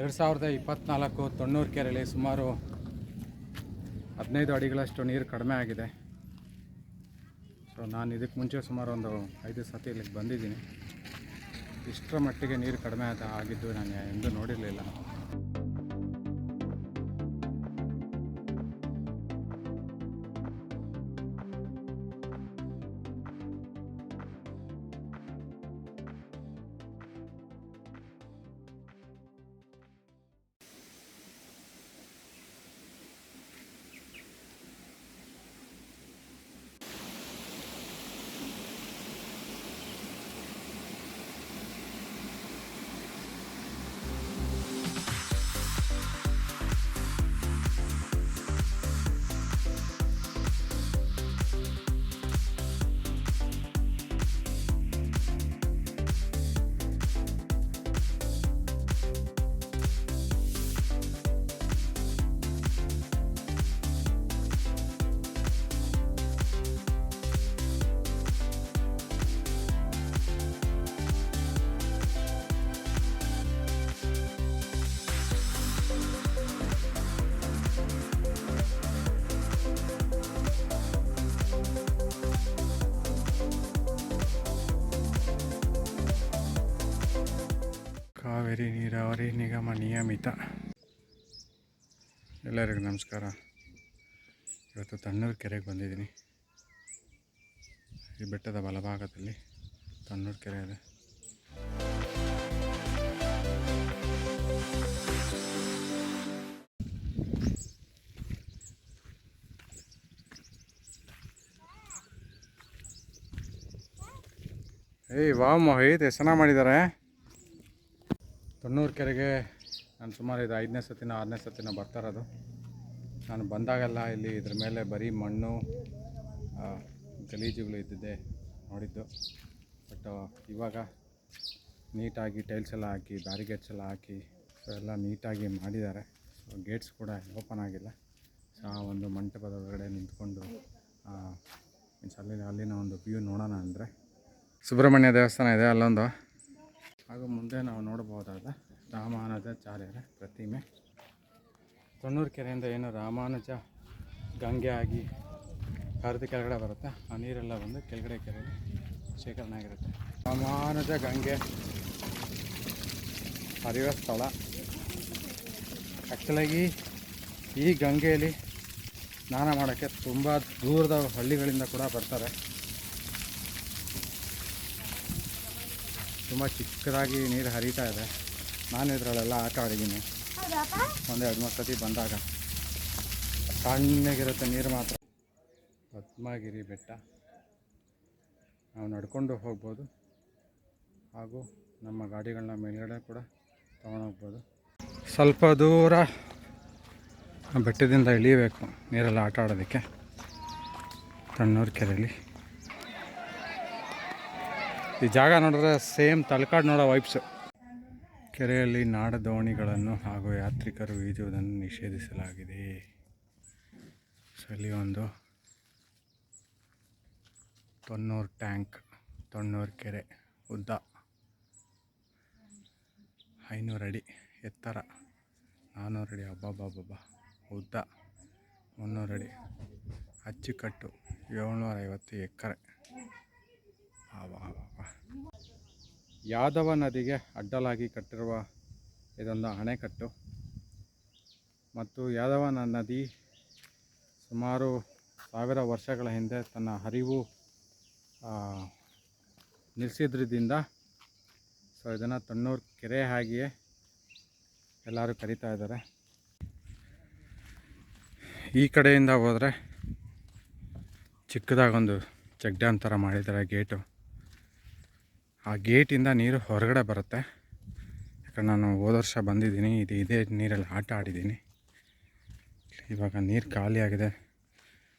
ಎರಡು ಸಾವಿರದ ಇಪ್ಪತ್ತ್ನಾಲ್ಕು ತೊಣ್ಣೂರು ಕೆರೆಯಲ್ಲಿ ಸುಮಾರು ಹದಿನೈದು ಅಡಿಗಳಷ್ಟು ನೀರು ಕಡಿಮೆ ಆಗಿದೆ. ಸೊ ನಾನು ಇದಕ್ಕೆ ಮುಂಚೆ ಸುಮಾರು ಒಂದು ಐದು ಸತಿ ಇಲ್ಲಿಗೆ ಬಂದಿದ್ದೀನಿ. ಇಷ್ಟರ ಮಟ್ಟಿಗೆ ನೀರು ಕಡಿಮೆ ಆದ ಆಗಿದ್ದು ನಾನು ಎಂದೂ ನೋಡಿರಲಿಲ್ಲ. ಕಾವೇರಿ ನೀರಾವರಿ ನಿಗಮ ನಿಯಮಿತ ಎಲ್ಲರಿಗೂ ನಮಸ್ಕಾರ. ಇವತ್ತು ತಣ್ಣೂರು ಕೆರೆಗೆ ಬಂದಿದ್ದೀನಿ. ಈ ಬೆಟ್ಟದ ಬಲಭಾಗದಲ್ಲಿ ತಣ್ಣೂರು ಕೆರೆ ಇದೆ. ಏಯ್, ವಾವ್ ಮೋಹಿತ್ ಹೆಸನ ಮಾಡಿದ್ದಾರೆ ತೊಣ್ಣೂರು ಕೆರೆಗೆ ನಾನು ಸುಮಾರು ಇದು ಐದನೇ ಸತಿನ ಆರನೇ ಸತಿನ ಬರ್ತಾ ಇರೋದು. ನಾನು ಬಂದಾಗೆಲ್ಲ ಇಲ್ಲಿ ಇದ್ರ ಮೇಲೆ ಬರೀ ಮಣ್ಣು ಗಲೀಜುಗಳು ಇದ್ದಿದ್ದೆ ನೋಡಿದ್ದು. ಬಟ್ ಇವಾಗ ನೀಟಾಗಿ ಟೈಲ್ಸ್ ಎಲ್ಲ ಹಾಕಿ ಬ್ಯಾರಿಗೇಟ್ಸ್ ಎಲ್ಲ ಹಾಕಿ ಸೊ ಎಲ್ಲ ನೀಟಾಗಿ ಮಾಡಿದ್ದಾರೆ. ಸೊ ಗೇಟ್ಸ್ ಕೂಡ ಓಪನ್ ಆಗಿಲ್ಲ. ಸೊ ಆ ಒಂದು ಮಂಟಪದ ಒಳಗಡೆ ನಿಂತ್ಕೊಂಡು ಮೀನ್ಸ್ ಅಲ್ಲಿ ಅಲ್ಲಿನ ಒಂದು ವ್ಯೂ ನೋಡೋಣ ಅಂದರೆ. ಸುಬ್ರಹ್ಮಣ್ಯ ದೇವಸ್ಥಾನ ಇದೆ ಅಲ್ಲೊಂದು. ಹಾಗೂ ಮುಂದೆ ನಾವು ನೋಡಬಹುದಾದ ರಾಮಾನುಜಾಚಾರ್ಯರ ಪ್ರತಿಮೆ. ತೊಣ್ಣೂರು ಕೆರೆಯಿಂದ ಏನು ರಾಮಾನುಜ ಗಂಗೆ ಆಗಿ ಹರಿದು ಕೆಳಗಡೆ ಬರುತ್ತೆ, ಆ ನೀರೆಲ್ಲ ಬಂದು ಕೆಳಗಡೆ ಕೆರೆಯಲ್ಲಿ ಶೇಖರಣೆ ಆಗಿರುತ್ತೆ. ರಾಮಾನುಜ ಗಂಗೆ ಹರಿಯುವ ಸ್ಥಳ. ಆ್ಯಕ್ಚುಲಾಗಿ ಈ ಗಂಗೆಯಲ್ಲಿ ಸ್ನಾನ ಮಾಡೋಕ್ಕೆ ತುಂಬ ದೂರದ ಹಳ್ಳಿಗಳಿಂದ ಕೂಡ ಬರ್ತಾರೆ. ತುಂಬ ಚಿಕ್ಕದಾಗಿ ನೀರು ಹರಿತಾ ಇದೆ. ನಾನು ಇದರಲ್ಲೆಲ್ಲ ಆಟ ಆಡಿದ್ದೀನಿ. ಒಂದು ಎರಡು ಮೂರು ಸತಿ ಬಂದಾಗ ತಣ್ಣಗಿರುತ್ತೆ ನೀರು ಮಾತ್ರ. ಪದ್ಮಗಿರಿ ಬೆಟ್ಟ. ನಾವು ನಡ್ಕೊಂಡು ಹೋಗ್ಬೋದು. ಹಾಗೂ ನಮ್ಮ ಗಾಡಿಗಳನ್ನ ಮೇಲ್ಗಡೆ ಕೂಡ ತೊಗೊಂಡೋಗ್ಬೋದು ಸ್ವಲ್ಪ ದೂರ ಬೆಟ್ಟದಿಂದ ಇಳಿಬೇಕು ನೀರೆಲ್ಲ ಆಟ ಆಡೋದಕ್ಕೆ. ತಣ್ಣೂರು ಕೆರೆಯಲ್ಲಿ ಈ ಜಾಗ ನೋಡಿದ್ರೆ ಸೇಮ್ ತಲಕಾಡು ನೋಡೋ ವೈಪ್ಸ್ ಕೆರೆಯಲ್ಲಿ ನಾಡ ದೋಣಿಗಳನ್ನು ಹಾಗೂ ಯಾತ್ರಿಕರು ಈಜುವುದನ್ನು ನಿಷೇಧಿಸಲಾಗಿದೆ. ಸೊ ಒಂದು ತೊನ್ನೂರು ಟ್ಯಾಂಕ್, ತೊನ್ನೂರು ಕೆರೆ, ಉದ್ದ, ಐನೂರು ಅಡಿ ಎತ್ತರ ನಾನ್ನೂರು ಅಡಿ ಅಬ್ಬಬ್ಬಬ್ಬ ಉದ್ದ, ಮುನ್ನೂರು ಅಡಿ, ಅಚ್ಚುಕಟ್ಟು, ಏಳ್ನೂರ ಐವತ್ತು ಎಕರೆ. ಯಾದವ ನದಿಗೆ ಅಡ್ಡಲಾಗಿ ಕಟ್ಟಿರುವ ಇದೊಂದು ಅಣೆಕಟ್ಟು. ಮತ್ತು ಯಾದವ ನದಿ ಸುಮಾರು ಸಾವಿರ ವರ್ಷಗಳ ಹಿಂದೆ ತನ್ನ ಹರಿವು ನಿಲ್ಲಿಸಿದ್ರಿಂದ ಸೊ ಇದನ್ನು ತಣ್ಣೂರು ಕೆರೆ ಹಾಗೆಯೇ ಎಲ್ಲರೂ ಕರಿತಾ ಇದ್ದಾರೆ. ಈ ಕಡೆಯಿಂದ ಹೋದರೆ ಚಿಕ್ಕದಾಗೊಂದು ಚೆಕ್ ಡ್ಯಾಮ್ ಥರ ಮಾಡಿದ್ದಾರೆ ಗೇಟು. ಆ ಗೇಟಿಂದ ನೀರು ಹೊರಗಡೆ ಬರುತ್ತೆ. ಯಾಕಂದ್ರೆ ನಾನು ಹೋದ ವರ್ಷ ಬಂದಿದ್ದೀನಿ. ಇದು ಇದೇ ನೀರಲ್ಲಿ ಆಟ ಆಡಿದ್ದೀನಿ. ಇವಾಗ ನೀರು ಖಾಲಿಯಾಗಿದೆ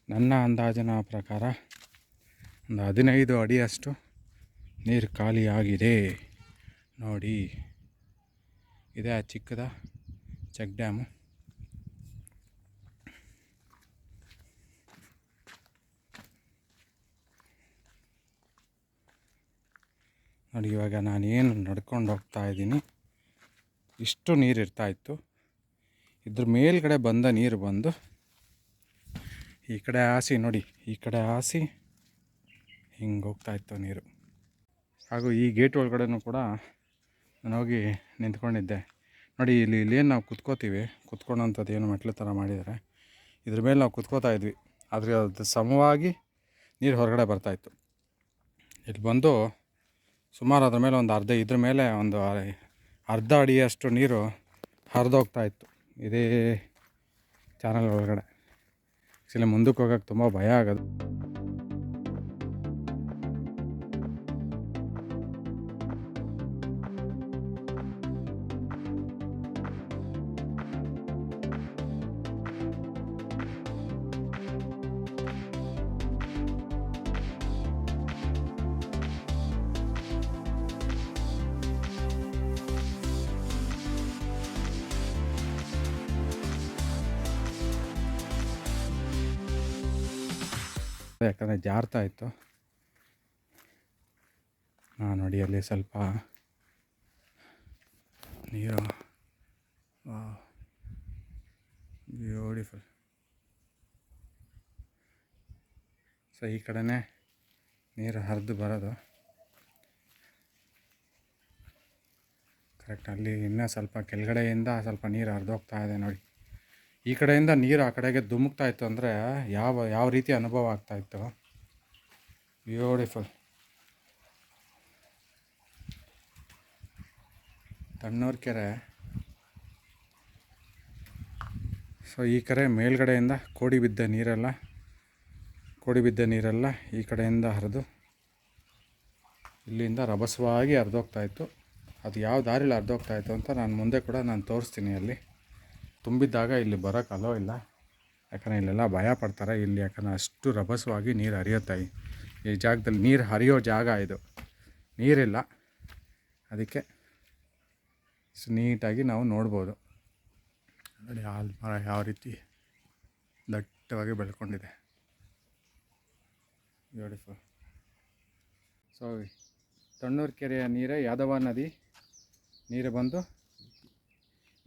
ನನ್ನ ಅಂದಾಜಿನ ಪ್ರಕಾರ ಒಂದು ಹದಿನೈದು ಅಡಿಯಷ್ಟು ನೀರು ಖಾಲಿಯಾಗಿದೆ ನೋಡಿ. ಇದೇ ಆ ಚಿಕ್ಕದ ಚೆಕ್ ಡ್ಯಾಮು. ನೋಡಿ, ಇವಾಗ ಏನು ನಡ್ಕೊಂಡು ಹೋಗ್ತಾ ಇದ್ದೀನಿ. ಇಷ್ಟು ನೀರು ಇರ್ತಾ ಇತ್ತು. ಇದ್ರ ಮೇಲ್ಗಡೆ ಬಂದ ನೀರು ಬಂದು ಈ ಕಡೆ ಹಾಸಿ, ನೋಡಿ, ಈ ಕಡೆ ಹಾಸಿ ಹಿಂಗೆ ಹೋಗ್ತಾ ಇತ್ತು ನೀರು. ಹಾಗೂ ಈ ಗೇಟ್ ಒಳಗಡೆನೂ ಕೂಡ ನಾನು ಹೋಗಿ ನಿಂತ್ಕೊಂಡಿದ್ದೆ. ನೋಡಿ, ಇಲ್ಲಿ ಇಲ್ಲೇನು ನಾವು ಕುತ್ಕೋತೀವಿ ಕುತ್ಕೊಳ್ಳೋಂಥದ್ದು ಏನು ಮೆಟ್ಲು ಥರ ಮಾಡಿದರೆ ಇದ್ರ ಮೇಲೆ ನಾವು ಕುತ್ಕೋತಾ ಇದ್ವಿ. ಆದರೆ ಅದು ಸಮವಾಗಿ ನೀರು ಹೊರಗಡೆ ಬರ್ತಾಯಿತ್ತು ಇಲ್ಲಿ ಬಂದು ಸುಮಾರು ಅದ್ರ ಮೇಲೆ ಒಂದು ಅರ್ಧ, ಇದ್ರ ಮೇಲೆ ಒಂದು ಅರ್ಧ ಅಡಿಯಷ್ಟು ನೀರು ಹರಿದೋಗ್ತಾ ಇತ್ತು. ಇದೇ ಚಾನಲ್ ಒಳಗಡೆ. ಆ್ಯಕ್ಚುಲಿ ಮುಂದಕ್ಕೆ ಹೋಗೋಕ್ಕೆ ತುಂಬ ಭಯ ಆಗೋದು. ಜಾರ್ತಾ ಇತ್ತು ಹಾಂ ನೋಡಿ ಅಲ್ಲಿ ಸ್ವಲ್ಪ ನೀರು ಬ್ಯೂಟಿಫುಲ್ ಸೊ ಈ ಕಡೆನೇ ನೀರು ಹರಿದು ಬರೋದು. ಕರೆಕ್ಟ್ ಅಲ್ಲಿ ಇನ್ನೂ ಸ್ವಲ್ಪ ಕೆಳಗಡೆಯಿಂದ ಸ್ವಲ್ಪ ನೀರು ಹರಿದೋಗ್ತಾ ಇದೆ ನೋಡಿ. ಈ ಕಡೆಯಿಂದ ನೀರು ಆ ಕಡೆಗೆ ಧುಮುಕ್ತಾ ಇತ್ತು ಅಂದರೆ ಯಾವ ಯಾವ ರೀತಿ ಅನುಭವ ಆಗ್ತಾ ಇತ್ತು? ಬ್ಯೂಟಿಫುಲ್ ತಣ್ಣೂರು ಕೆರೆ. ಸೊ ಈ ಕೆರೆ ಮೇಲ್ಗಡೆಯಿಂದ ಕೋಡಿ ಬಿದ್ದ ನೀರೆಲ್ಲ, ಕೋಡಿ ಬಿದ್ದ ನೀರೆಲ್ಲ ಈ ಕಡೆಯಿಂದ ಹರಿದು ಇಲ್ಲಿಂದ ರಭಸವಾಗಿ ಹರಿದೋಗ್ತಾ ಇತ್ತು. ಅದು ಯಾವ ದಾರಿಲಿ ಹರಿದೋಗ್ತಾ ಇತ್ತು ಅಂತ ನಾನು ಮುಂದೆ ಕೂಡ ನಾನು ತೋರಿಸ್ತೀನಿ ಅಲ್ಲಿ. ತುಂಬಿದ್ದಾಗ ಇಲ್ಲಿ ಬರೋಕ್ಕೆ ಅಲೋ ಇಲ್ಲ. ಯಾಕಂದರೆ ಇಲ್ಲೆಲ್ಲ ಭಯ ಪಡ್ತಾರೆ ಇಲ್ಲಿ, ಯಾಕಂದರೆ ಅಷ್ಟು ರಭಸವಾಗಿ ನೀರು ಹರಿಯುತ್ತೆ. ಈ- ಜಾಗದಲ್ಲಿ ನೀರು ಹರಿಯೋ ಜಾಗ ಇದು. ನೀರಿಲ್ಲ. ಅದಕ್ಕೆ ಇಷ್ಟು ನೀಟಾಗಿ ನಾವು ನೋಡ್ಬೋದು. ನೋಡಿ, ಹಾಲು ಮರ ಯಾವ ರೀತಿ ದಟ್ಟವಾಗಿ ಬೆಳ್ಕೊಂಡಿದೆ. ಬ್ಯೂಟಿಫುಲ್ ಸೊ ತಣ್ಣೂರು ಕೆರೆಯ ನೀರೇ ಯಾದವ ನದಿ ನೀರು ಬಂದು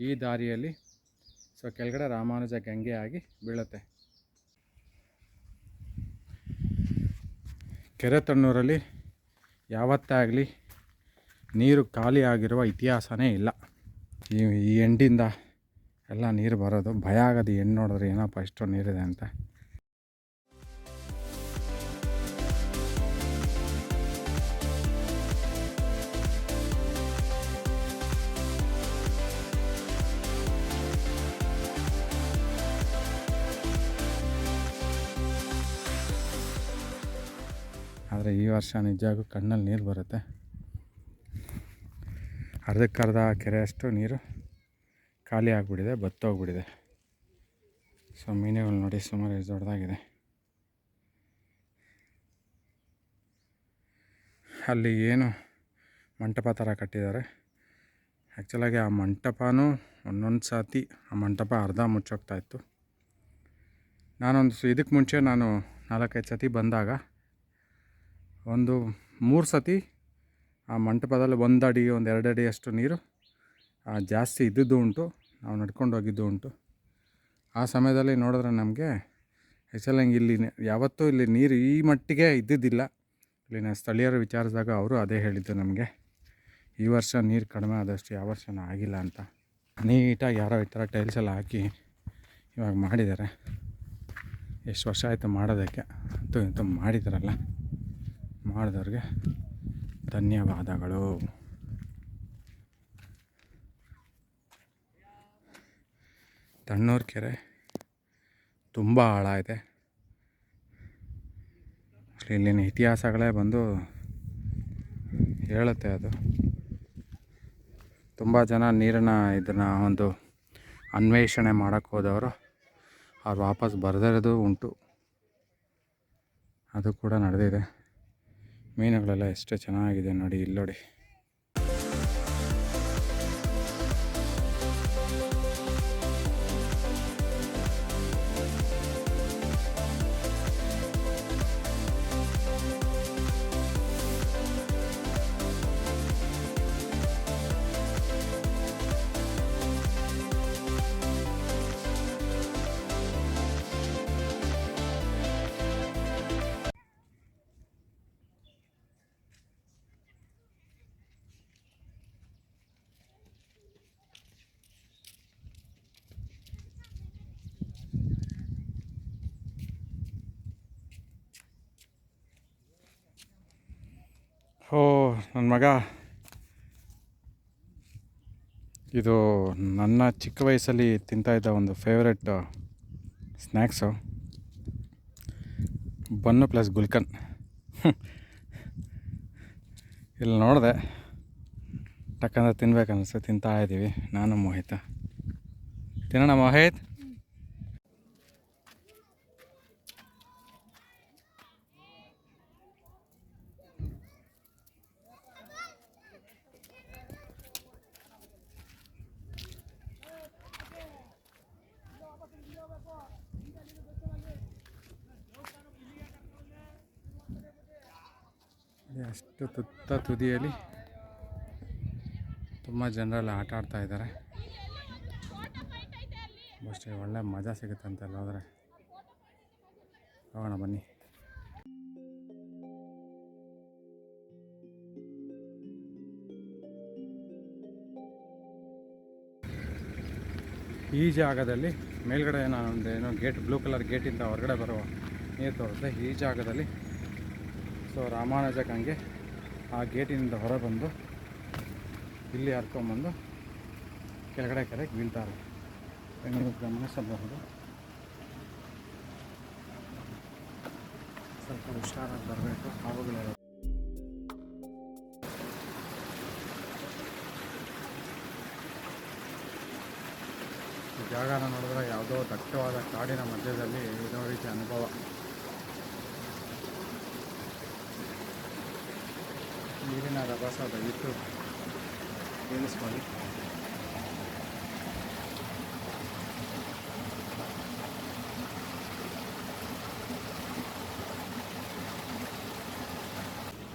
ಈ ದಾರಿಯಲ್ಲಿ ಸೊ ಕೆಳಗಡೆ ರಾಮಾನುಜ ಗಂಗೆ ಆಗಿ ಬೀಳುತ್ತೆ. ಕೆರೆ ತಣ್ಣೂರಲ್ಲಿ ಯಾವತ್ತೇ ಆಗಲಿ ನೀರು ಖಾಲಿ ಆಗಿರುವ ಇತಿಹಾಸನೇ ಇಲ್ಲ. ಈ ಎಂಡಿಂದ ಎಲ್ಲ ನೀರು ಬರೋದು ಭಯ ಆಗೋದು ಹೆಣ್ಣು ನೋಡಿದ್ರೆ ಏನಪ್ಪ ಇಷ್ಟೊಂದು ನೀರಿದೆ ಅಂತ. ಆದರೆ ಈ ವರ್ಷ ನಿಜವಾಗೂ ಕಣ್ಣಲ್ಲಿ ನೀರು ಬರುತ್ತೆ. ಅರ್ಧಕ್ಕರ್ಧ ಕೆರೆಯಷ್ಟು ನೀರು ಖಾಲಿ ಆಗಿಬಿಟ್ಟಿದೆ, ಬತ್ತೋಗ್ಬಿಟ್ಟಿದೆ. ಸೊ ಮೀನುಗಳು ನೋಡಿ ಸುಮಾರು ಎಷ್ಟು ದೊಡ್ಡದಾಗಿದೆ. ಅಲ್ಲಿ ಏನು ಮಂಟಪ ಥರ ಕಟ್ಟಿದ್ದಾರೆ. ಆ್ಯಕ್ಚುಲಾಗಿ ಆ ಮಂಟಪನೂ ಒಂದೊಂದು ಸಾತಿ ಆ ಮಂಟಪ ಅರ್ಧ ಮುಚ್ಚೋಗ್ತಾಯಿತ್ತು ನಾನೊಂದು ಇದಕ್ಕೆ ಮುಂಚೆ ನಾನು ನಾಲ್ಕೈದು ಸತಿ ಬಂದಾಗ ಒಂದು ಮೂರು ಸತಿ ಆ ಮಂಟಪದಲ್ಲಿ ಒಂದು ಅಡಿ ಒಂದು ಎರಡು ಅಡಿ ಅಷ್ಟು ನೀರು ಜಾಸ್ತಿ ಇದ್ದಿದ್ದು ಉಂಟು. ನಾವು ನಡ್ಕೊಂಡು ಹೋಗಿದ್ದು ಉಂಟು. ಆ ಸಮಯದಲ್ಲಿ ನೋಡಿದ್ರೆ ನಮಗೆ ಆ್ಯಕ್ಚುಲಿ ಹಂಗೆ ಇಲ್ಲಿ ಯಾವತ್ತೂ ಇಲ್ಲಿ ನೀರು ಈ ಮಟ್ಟಿಗೆ ಇದ್ದಿದ್ದಿಲ್ಲ. ಇಲ್ಲಿನ ಸ್ಥಳೀಯರು ವಿಚಾರಿಸಿದಾಗ ಅವರು ಅದೇ ಹೇಳಿದ್ದು ನಮಗೆ, ಈ ವರ್ಷ ನೀರು ಕಡಿಮೆ ಆದಷ್ಟು ಯಾವ ವರ್ಷನೂ ಆಗಿಲ್ಲ ಅಂತ. ನೀಟಾಗಿ ಯಾರೋ ಈ ಥರ ಟೈಲ್ಸ್ ಎಲ್ಲ ಹಾಕಿ ಇವಾಗ ಮಾಡಿದ್ದಾರೆ. ಎಷ್ಟು ವರ್ಷ ಆಯಿತು ಮಾಡೋದಕ್ಕೆ, ಅಂತೂ ಇಂತೂ ಮಾಡಿದಾರಲ್ಲ ಮಾಡಿದವ್ರಿಗೆ ಧನ್ಯವಾದಗಳು. ತಣ್ಣೂರು ಕೆರೆ ತುಂಬ ಆಳ ಇದೆ. ಇಲ್ಲಿನ ಇತಿಹಾಸಗಳೇ ಬಂದು ಹೇಳುತ್ತೆ ಅದು. ತುಂಬ ಜನ ನೀರನ್ನು ಇದನ್ನು ಒಂದು ಅನ್ವೇಷಣೆ ಮಾಡೋಕ್ಕೆ ಹೋದವರು. ಅವ್ರು ವಾಪಸ್ ಬರೆದಿರೋದು ಉಂಟು. ಅದು ಕೂಡ ನಡೆದಿದೆ. ಮೀನುಗಳೆಲ್ಲ ಎಷ್ಟು ಚೆನ್ನಾಗಿದೆ ನೋಡಿ ಇಲ್ಲಿ ನೋಡಿ. ಓ ನನ್ನ ಮಗ. ಇದು ನನ್ನ ಚಿಕ್ಕ ವಯಸ್ಸಲ್ಲಿ ತಿಂತಾಯಿದ್ದ ಒಂದು favourite snacks bun plus gulkand. ಇಲ್ಲಿ ನೋಡಿದೆ. ಟಕ್ಕಂದ್ರೆ ತಿನ್ಬೇಕನ್ನಿಸ್ತು. ತಿಂತಾ ಇದ್ದೀವಿ ನಾನು ಮೋಹಿತ. ತಿನ್ನೋಣ ಮೋಹಿತ್ ಇಲ್ಲಿ ಅಷ್ಟು ತುತ್ತ ತುದಿಯಲ್ಲಿ ತುಂಬ ಜನರೆಲ್ಲ ಆಟ ಆಡ್ತಾ ಇದ್ದಾರೆ. ಅಷ್ಟೇ ಒಳ್ಳೆ ಮಜಾ ಸಿಗುತ್ತೆ ಅಂತೆಲ್ಲ ಹೋದರೆ. ಹೋಗೋಣ ಬನ್ನಿ. ಈ ಜಾಗದಲ್ಲಿ ಮೇಲ್ಗಡೆ ಏನೋ ಒಂದು ಏನೋ ಗೇಟ್, ಬ್ಲೂ ಕಲರ್ ಗೇಟಿಂದ ಹೊರಗಡೆ ಬರೋ ನೀರು ತೋರುತ್ತೆ. ಈ ಜಾಗದಲ್ಲಿ ಸೊ ರಾಮಾನುಜ ಗಂಗೆ ಆ ಗೇಟಿನಿಂದ ಹೊರಬಂದು ಇಲ್ಲಿ ಹರ್ಕೊಂಬಂದು ಕೆಳಗಡೆ ಕೆರೆಗೆ ಬೀಳ್ತಾರೆ. ನೀವು ಗಮನಿಸಬಹುದು ಸ್ವಲ್ಪ ಹುಷಾರಾಗಿ ಬರಬೇಕು ಹಾವುಗಳಿರೋದು ಜಾಗನ ನೋಡಿದ್ರೆ ಯಾವುದೋ ದಟ್ಟವಾದ ಕಾಡಿನ ಮಧ್ಯದಲ್ಲಿ ಇದೋ ರೀತಿ ಅನುಭವ. ನೀರಿನ ರಭಸ ದಯವಿಟ್ಟು ಕೇಳಿಸ್ಕೊಳ್ಳಿ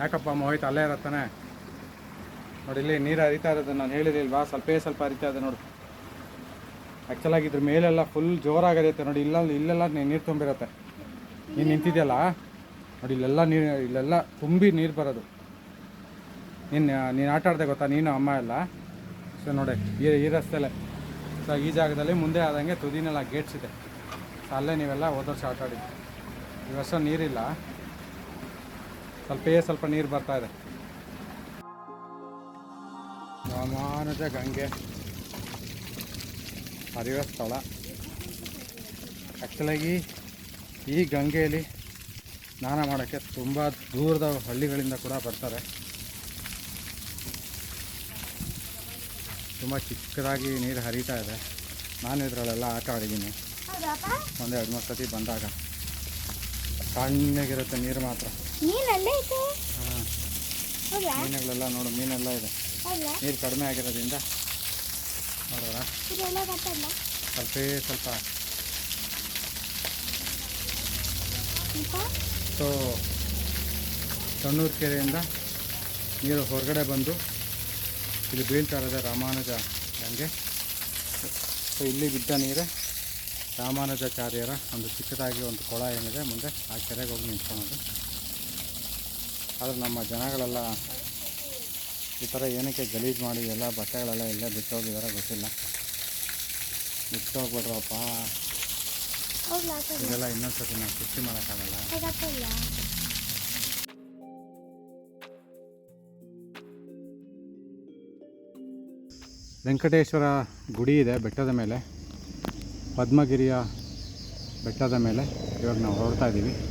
ಯಾಕಪ್ಪ ಮೋಹಿತ್ ಅಲ್ಲೇ ಇರತ್ತಾನೆ ನೋಡಿ, ಇಲ್ಲಿ ನೀರು ಹರಿತಾ ಇರೋದು ನಾನು ಹೇಳಿದಿಲ್ವಾ ಸ್ವಲ್ಪೇ ಸ್ವಲ್ಪ ಹರಿತಾ ಇದೆ ನೋಡಿ. ಆ್ಯಕ್ಚುಲಾಗಿ ಇದ್ರ ಮೇಲೆಲ್ಲ ಫುಲ್ ಜೋರಾಗಿ ಹರಿಯುತ್ತೆ ನೋಡಿ ಇಲ್ಲ ಇಲ್ಲೆಲ್ಲ ನೀರು ತುಂಬಿರುತ್ತೆ. ನೀನು ನಿಂತಿದೆಯಲ್ಲ? ನೋಡಿ, ಇಲ್ಲೆಲ್ಲ ನೀರು, ಇಲ್ಲೆಲ್ಲ ತುಂಬಿ ನೀರು ಬರೋದು. ನೀನು ನೀನು ಆಟ ಆಡ್ದೆ ಗೊತ್ತಾ? ನೀನು ಅಮ್ಮ ಎಲ್ಲ? ಸೊ ನೋಡಿ, ಈ ಈ ರಸ್ತೆಯಲ್ಲೇ ಸೊ ಈ ಜಾಗದಲ್ಲಿ ಮುಂದೆ ಆದಂಗೆ ತುದಿನೆಲ್ಲ ಗೇಟ್ಸ್ ಇದೆ. ಸೊ ಅಲ್ಲೇ ನೀವೆಲ್ಲ ಹೋದ ವರ್ಷ ಆಟ ಈ ವರ್ಷ ನೀರಿಲ್ಲ. ಸ್ವಲ್ಪೇ ಸ್ವಲ್ಪ ನೀರು ಬರ್ತಾ ಇದೆ. ರಾಮಾನುಜ ಗಂಗೆ. ಹರಿಯುವ ಸ್ಥಳ. ಆ್ಯಕ್ಚುಲಾಗಿ ಈ ಗಂಗೆಯಲ್ಲಿ ಸ್ನಾನ ಮಾಡೋಕ್ಕೆ ತುಂಬ ದೂರದ ಹಳ್ಳಿಗಳಿಂದ ಕೂಡ ಬರ್ತಾರೆ. ತುಂಬ ಚಿಕ್ಕದಾಗಿ ನೀರು ಹರಿತಾ ಇದೆ. ನಾನು ಇದರಲ್ಲೆಲ್ಲ ಆಟ ಆಡಿದ್ದೀನಿ. ಒಂದು ಎರಡು ಮೂರು ಸತಿ ಬಂದಾಗ ತಣ್ಣಗಿರುತ್ತೆ ನೀರು ಮಾತ್ರ. ಹಾಂ. ಮೀನುಗಳೆಲ್ಲ ನೋಡು ಮೀನೆಲ್ಲ ಇದೆ. ನೀರು ಕಡಿಮೆ ಆಗಿರೋದ್ರಿಂದ ನೋಡೋರ ಸ್ವಲ್ಪ. ಸ್ವಲ್ಪ? ಸೊ ತಣ್ಣೂರು ಕೆರೆಯಿಂದ ನೀರು ಹೊರಗಡೆ ಬಂದು ಇಲ್ಲಿ ಬೀಳ್ತಾ ಇರೋದೆ ರಾಮಾನುಜ ನನಗೆ ಸೊ ಇಲ್ಲಿ ಬಿದ್ದ ನೀರೇ ರಾಮಾನುಜಾಚಾರ್ಯರ ಒಂದು ಚಿಕ್ಕದಾಗಿ ಒಂದು ಕೊಳ ಏನಿದೆ ಮುಂದೆ ಆ ಕೆರೆಗೆ ಹೋಗಿ ನಿಂತ್ಕೊಳೋದು ಆದರೆ ನಮ್ಮ ಜನಗಳೆಲ್ಲ ಈ ಥರ ಏನಕ್ಕೆ ಗಲೀಜು ಮಾಡಿ ಎಲ್ಲ ಬಟ್ಟೆಗಳೆಲ್ಲ ಇಲ್ಲೇ ಹೋಗಿದಾರ ಗೊತ್ತಿಲ್ಲ. ಬಿಟ್ಟೋಗ್ಬಿಡ್ರಪ್ಪ ಹೋಗ್ಬಿಡ್ರಪ್ಪ ಇದೆಲ್ಲ ಇನ್ನೊಂದು ಸತಿ ನಾವು ಸೃಷ್ಟಿ ಮಾಡೋಕ್ಕಾಗಲ್ಲ. ವೆಂಕಟೇಶ್ವರ ಗುಡಿ ಇದೆ ಬೆಟ್ಟದ ಮೇಲೆ. ಪದ್ಮಗಿರಿಯ ಬೆಟ್ಟದ ಮೇಲೆ. ಇವಾಗ ನಾವು ಹೊರಡ್ತಾ ಇದ್ದೀವಿ.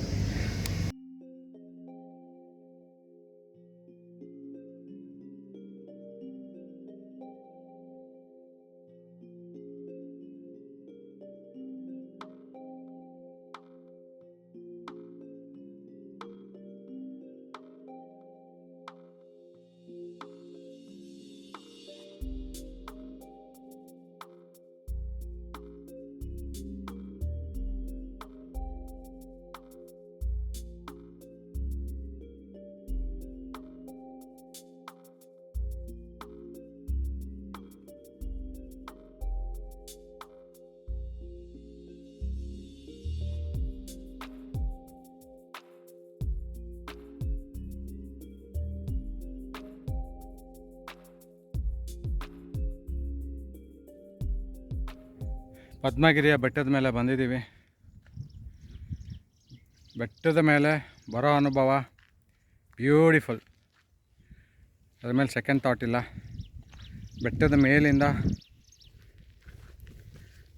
ಪದ್ಮಗಿರಿಯ ಬೆಟ್ಟದ ಮೇಲೆ ಬಂದಿದ್ದೀವಿ. ಬೆಟ್ಟದ ಮೇಲೆ ಬರೋ ಅನುಭವ ಬ್ಯೂಟಿಫುಲ್ ಅದ್ರ ಮೇಲೆ ಸೆಕೆಂಡ್ ಥಾಟ್ ಇಲ್ಲ. ಬೆಟ್ಟದ ಮೇಲಿಂದ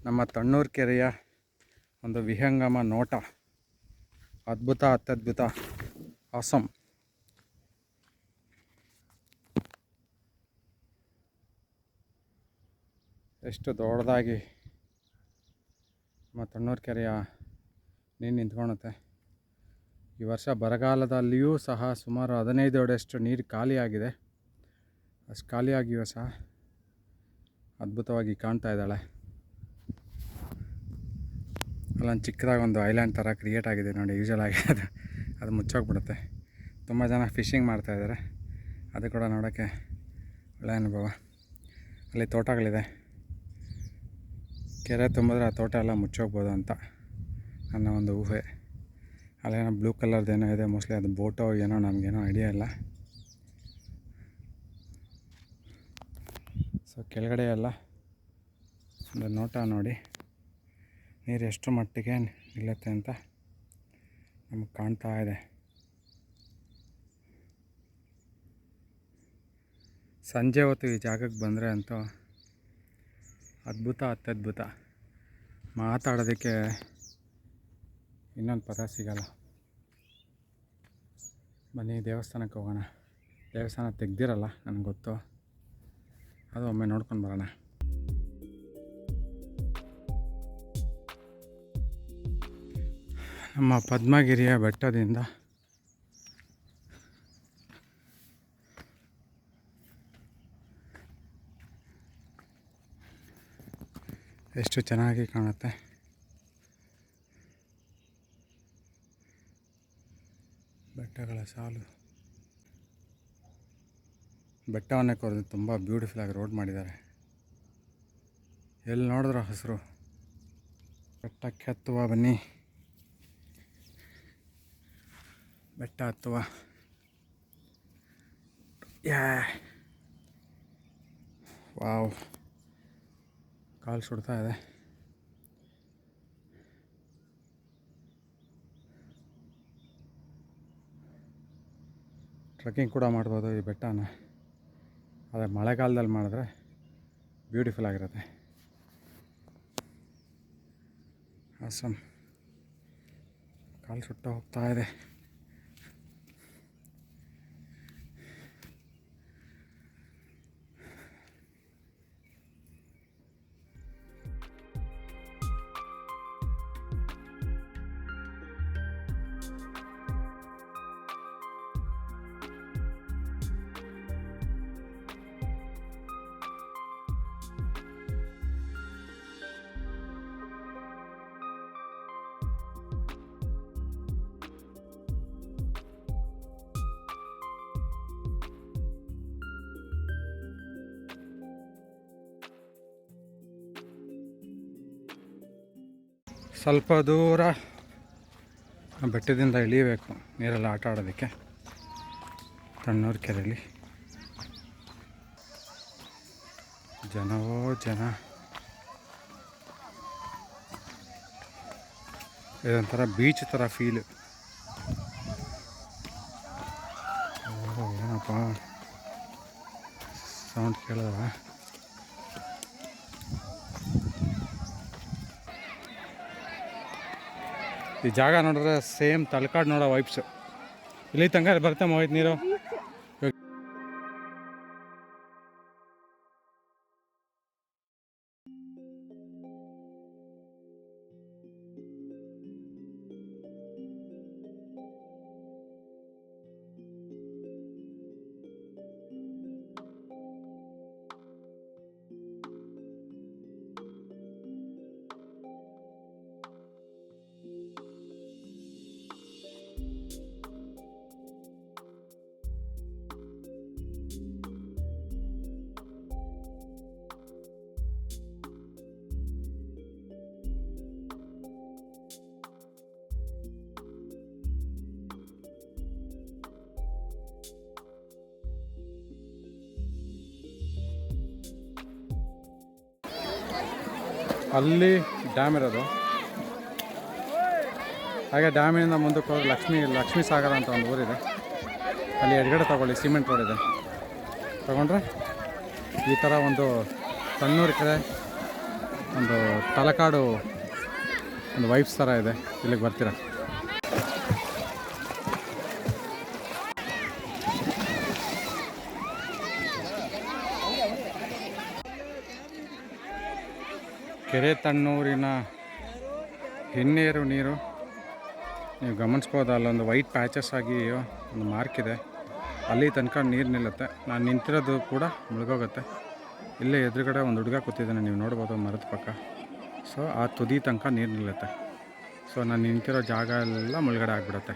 ನಮ್ಮ ತಣ್ಣೂರು ಕೆರೆಯ ಒಂದು ವಿಹಂಗಮ ನೋಟ. ಅದ್ಭುತ, ಅತ್ಯದ್ಭುತ ಆಸಮ್ ಎಷ್ಟು ದೊಡ್ಡದಾಗಿ ನಮ್ಮ ತಣ್ಣೂರು ಕೆರೆಯ ನೀರು ನಿಂತ್ಕೊಳುತ್ತೆ ಈ ವರ್ಷ ಬರಗಾಲದಲ್ಲಿಯೂ ಸಹ ಸುಮಾರು ಹದಿನೈದು ಅಡಿಯಷ್ಟು ನೀರು ಖಾಲಿಯಾಗಿದೆ. ಅಷ್ಟು ಖಾಲಿಯಾಗಿಯೂ ಸಹ ಅದ್ಭುತವಾಗಿ ಕಾಣ್ತಾ ಇದ್ದಾಳೆ. ಅಲ್ಲೊಂದು ಚಿಕ್ಕದಾಗಿ ಒಂದು ಐಲ್ಯಾಂಡ್ ಥರ ಕ್ರಿಯೇಟ್ ಆಗಿದೆ ನೋಡಿ, ಯೂಶಲ್ ಆಗಿ ಅದು ಅದು ಮುಚ್ಚೋಗ್ಬಿಡುತ್ತೆ. ತುಂಬ ಜನ ಫಿಶಿಂಗ್ ಮಾಡ್ತಾಯಿದ್ದಾರೆ ಅದು ಕೂಡ ನೋಡೋಕ್ಕೆ ಒಳ್ಳೆಯ ಅನುಭವ. ಅಲ್ಲಿ ತೋಟಗಳಿದೆ. ಕೆರೆ ತುಂಬಿದ್ರೆ ಆ ತೋಟ ಎಲ್ಲ ಮುಚ್ಚೋಗ್ಬೋದು ಅಂತ ನನ್ನ ಒಂದು ಊಹೆ. ಅಲ್ಲೇನೋ ಬ್ಲೂ ಕಲರ್ದೇನೋ ಇದೆ ಮೋಸ್ಟ್ಲಿ ಅದು ಬೋಟೋ ಏನೋ, ನಮಗೇನೋ ಐಡಿಯಾ ಇಲ್ಲ. ಸೊ ಕೆಳಗಡೆ ಎಲ್ಲ ಒಂದು ನೋಟ ನೋಡಿ. ನೀರು ಎಷ್ಟು ಮಟ್ಟಿಗೆ ನಿಲ್ಲುತ್ತೆ ಅಂತ ನಮಗೆ ಕಾಣ್ತಾ ಇದೆ. ಸಂಜೆ ಹೊತ್ತು ಈ ಜಾಗಕ್ಕೆ ಬಂದರೆ ಅಂತೂ ಅದ್ಭುತ, ಅತ್ಯದ್ಭುತ. ಮಾತಾಡೋದಕ್ಕೆ ಇನ್ನೊಂದು ಪದ ಸಿಗಲ್ಲ. ಬನ್ನಿ, ದೇವಸ್ಥಾನಕ್ಕೆ ಹೋಗೋಣ. ದೇವಸ್ಥಾನ ತೆಗ್ದಿರಲ್ಲ, ನನಗೆ ಗೊತ್ತು. ಅದು ಒಮ್ಮೆ ನೋಡ್ಕೊಂಡು ಬರೋಣ. ನಮ್ಮ ಪದ್ಮಗಿರಿಯ ಬೆಟ್ಟದಿಂದ ಎಷ್ಟು ಚೆನ್ನಾಗಿ ಕಾಣುತ್ತೆ. ಬೆಟ್ಟಗಳ ಸಾಲು. ಬೆಟ್ಟವನ್ನೇ ಕೊರೆದು ತುಂಬ ಬ್ಯೂಟಿಫುಲ್ಲಾಗಿ ರೋಡ್ ಮಾಡಿದ್ದಾರೆ. ಎಲ್ಲಿ ನೋಡಿದ್ರು ಹಸಿರು. ಬೆಟ್ಟಕ್ಕೆ ಹತ್ತುವ ಬನ್ನಿ. ಬೆಟ್ಟ ಹತ್ತುವ. ಯಾ. ವಾವ್. ಕಾಲು ಸುಡ್ತಾ ಇದೆ. ಟ್ರೆಕ್ಕಿಂಗ್ ಕೂಡ ಮಾಡ್ಬೋದು ಈ ಬೆಟ್ಟನ. ಆದರೆ ಮಳೆಗಾಲದಲ್ಲಿ ಮಾಡಿದ್ರೆ ಬ್ಯೂಟಿಫುಲ್ ಆಗಿರುತ್ತೆ. ಆಸಮ್ ಕಾಲು ಸುಟ್ಟ ಹೋಗ್ತಾ ಇದೆ. ಸ್ವಲ್ಪ ದೂರ ಬೆಟ್ಟದಿಂದ ಇಳಿಯಬೇಕು ನೀರೆಲ್ಲ ಆಟ ಆಡೋದಕ್ಕೆ. ತಣ್ಣೂರು ಕೆರೆಯಲ್ಲಿ ಜನವೋ ಜನ. ಇದೊಂಥರ ಬೀಚ್ ಥರ ಫೀಲು ಏನಪ್ಪ? ಸೌಂಡ್ ಕೇಳಿದ್ರ ಈ ಜಾಗ ನೋಡಿದ್ರೆ ಸೇಮ್ ತಲಕಾಡು ನೋಡೋ ವೈಬ್ಸು ಇಲ್ಲಿ ತನಕ ಬರ್ತಾ ಮೋಹಿತ್ ನೀರು. ಅಲ್ಲಿ ಡ್ಯಾಮ್ ಇರೋದು. ಹಾಗೆ ಡ್ಯಾಮಿನಿಂದ ಮುಂದಕ್ಕೆ ಹೋದ್ರೆ ಲಕ್ಷ್ಮೀ ಲಕ್ಷ್ಮೀ ಸಾಗರ ಅಂತ ಒಂದು ಊರಿದೆ. ಅಲ್ಲಿ ಎಡಗಡೆ ತಗೊಳ್ಳಿ ಸಿಮೆಂಟ್ ರೋಡ್ ಇದೆ. ತಗೊಂಡ್ರೆ ಈ ಥರ ಒಂದು ಸಣ್ಣೂರು ಕಡೆ ಒಂದು ತಲಕಾಡು ಒಂದು ವೈಫ್ಸ್ ಥರ ಇದೆ. ಇಲ್ಲಿಗೆ ಬರ್ತೀರಾ? ಕೆರೆ ತಣ್ಣೂರಿನ ಹಿನ್ನೀರು ನೀರು. ನೀವು ಗಮನಿಸ್ಬೋದು, ಅಲ್ಲೊಂದು ವೈಟ್ ಪ್ಯಾಚಸ್ ಆಗಿ ಒಂದು ಮಾರ್ಕ್ ಇದೆ. ಅಲ್ಲಿ ತನಕ ನೀರು ನಿಲ್ಲುತ್ತೆ. ನಾನು ನಿಂತಿರೋದು ಕೂಡ ಮುಳುಗೋಗುತ್ತೆ. ಇಲ್ಲೇ ಎದುರುಗಡೆ ಒಂದು ಹುಡುಗ ಕೂತಿದ್ದಾನೆ, ನೀವು ನೋಡ್ಬೋದು ಮರದ ಪಕ್ಕ. ಸೊ ಆ ತುದಿ ತನಕ ನೀರು ನಿಲ್ಲುತ್ತೆ. ಸೊ ನಾನು ನಿಂತಿರೋ ಜಾಗ ಎಲ್ಲ ಮುಳುಗಡೆ ಆಗಿಬಿಡುತ್ತೆ.